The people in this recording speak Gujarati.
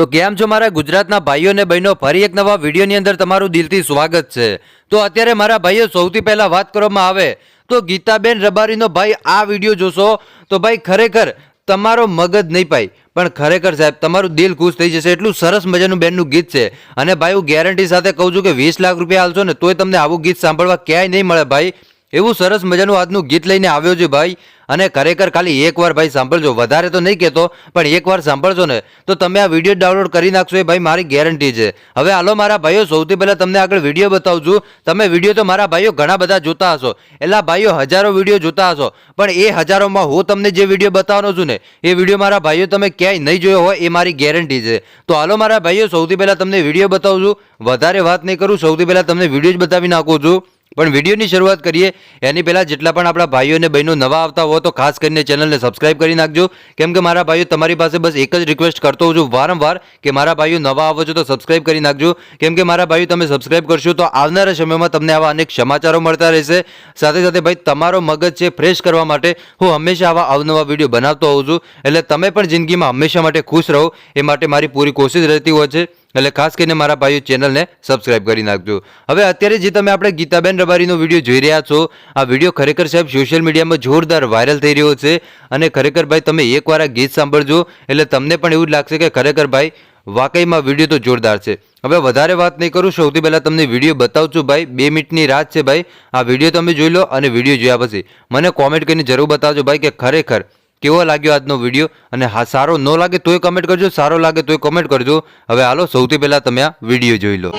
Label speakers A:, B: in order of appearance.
A: તો કેમ છો મારા ગુજરાતના ભાઈઓ અને બહેનો? ફરી એક નવા વિડીયોની અંદર તમારું દિલથી સ્વાગત છે. તો અત્યારે મારા ભાઈઓ સૌથી પહેલાં વાત કરવામાં આવે તો ગીતાબેન રબારીનો ભાઈ આ વીડિયો જોશો તો ભાઈ ખરેખર તમારો મગજ નહીં પાય. પણ ખરેખર સાહેબ, તમારું દિલ ખુશ થઈ જશે. એટલું સરસ મજાનું બેનનું ગીત છે. અને ભાઈ, હું ગેરંટી સાથે કહું છું કે વીસ લાખ રૂપિયા હાલશો ને તોય તમને આવું ગીત સાંભળવા ક્યાંય નહીં મળે ભાઈ. એવું સરસ મજાનું આજનું ગીત લઈને આવ્યો છે ભાઈ. અને ખરેખર ખાલી એકવાર ભાઈ સાંભળજો. વધારે તો નહીં કહેતો, પણ એકવાર સાંભળજો ને. તો તમે આ વીડિયો ડાઉનલોડ કરી નાખશો એ ભાઈ મારી ગેરંટી છે. હવે હાલો મારા ભાઈઓ, સૌથી પહેલાં તમને આગળ વીડિયો બતાવું છું તમે વીડિયો તો મારા ભાઈઓ ઘણા બધા જોતા હશો. એટલા ભાઈઓ હજારો વીડિયો જોતા હશો. પણ એ હજારોમાં હું તમને જે વીડિયો બતાવવાનો છું ને, એ વીડિયો મારા ભાઈઓ તમે ક્યાંય નહીં જોયો હોય એ મારી ગેરંટી છે. તો હાલો મારા ભાઈઓ, સૌથી પહેલાં તમને વીડિયો બતાવું છું વધારે વાત નહીં કરું, સૌથી પહેલાં તમને વીડિયો જ બતાવી નાખું છું. પણ વિડીયોની શરૂઆત કરીએ. એની પહેલાં જેટલા પણ આપણા ભાઈઓ અને બહેનો નવા આવતા હો તો ખાસ કરીને ચેનલને સબસ્ક્રાઇબ કરી નાખજો. કેમ કે મારા ભાઈઓ તમારી પાસે બસ એક જ રિક્વેસ્ટ કરતો હોઉં છું વારંવાર કે મારા ભાઈઓ નવા આવો છો તો સબસ્ક્રાઇબ કરી નાખજો. કેમ કે મારા ભાઈઓ તમે સબસ્ક્રાઇબ કરશો તો આવનારા સમયમાં તમને આવા અનેક સમાચારો મળતા રહેશે. સાથે સાથે ભાઈ, તમારો મગજ છે ફ્રેશ કરવા માટે હું હંમેશા આવા અવનવા વીડિયો બનાવતો હોઉં છું. એટલે તમે પણ જિંદગીમાં હંમેશા માટે ખુશ રહો. એ માટે મારી પૂરી કોશિશ રહેતી હોય છે. એટલે ખાસ કરીને મારા ભાઈઓ ચેનલને સબસ્ક્રાઇબ કરી નાખજો. હવે અત્યારે જે તમે આપણે ગીતાબેન રબારીનો વીડિયો જોઈ રહ્યા છો, આ વીડિયો ખરેખર સાહેબ સોશિયલ મીડિયામાં જોરદાર વાયરલ થઈ રહ્યો છે અને ખરેખર ભાઈ તમે એકવાર આ ગીત સાંભળજો, એટલે તમને પણ એવું જ લાગશે કે ખરેખર ભાઈ વાકઈમાં વીડિયો તો જોરદાર છે. હવે વધારે વાત નહીં કરું, સૌથી પહેલાં તમને વીડિયો બતાવું છું ભાઈ, બે મિનિટની રાત છે ભાઈ. આ વીડિયો તમે જોઈ લો અને વીડિયો જોયા પછી મને કોમેન્ટ કરીને જરૂર બતાવજો ભાઈ કે ખરેખર કેવો લાગ્યો આજનો વીડિયો અને હા, સારો ન લાગે તોય કમેન્ટ કરજો, સારો લાગે તોય કમેન્ટ કરજો. હવે હાલો, સૌથી પહેલાં તમે આ વીડિયો જોઈ લો.